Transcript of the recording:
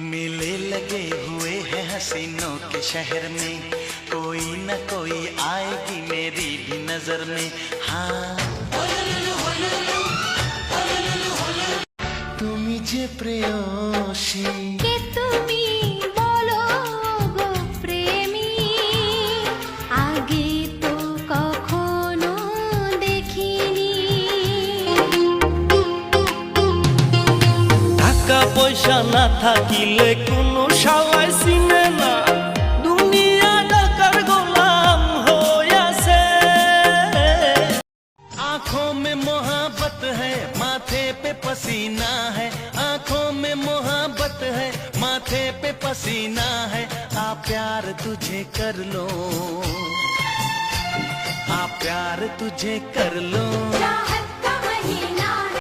मेले लगे हुए हैं हसीनों के शहर में। कोई न कोई आएगी मेरी भी नज़र में। हाँ। तुम्हें যে পয়সা না থাকিলে কোনো সাওয়াই চিনে না দুনিয়া টাকার গোলাম হইয়াছে आंखों में मोहब्बत है माथे पे पसीना है आंखों में मोहब्बत है माथे पे पसीना है आ प्यार तुझे कर लो आ प्यार तुझे कर लो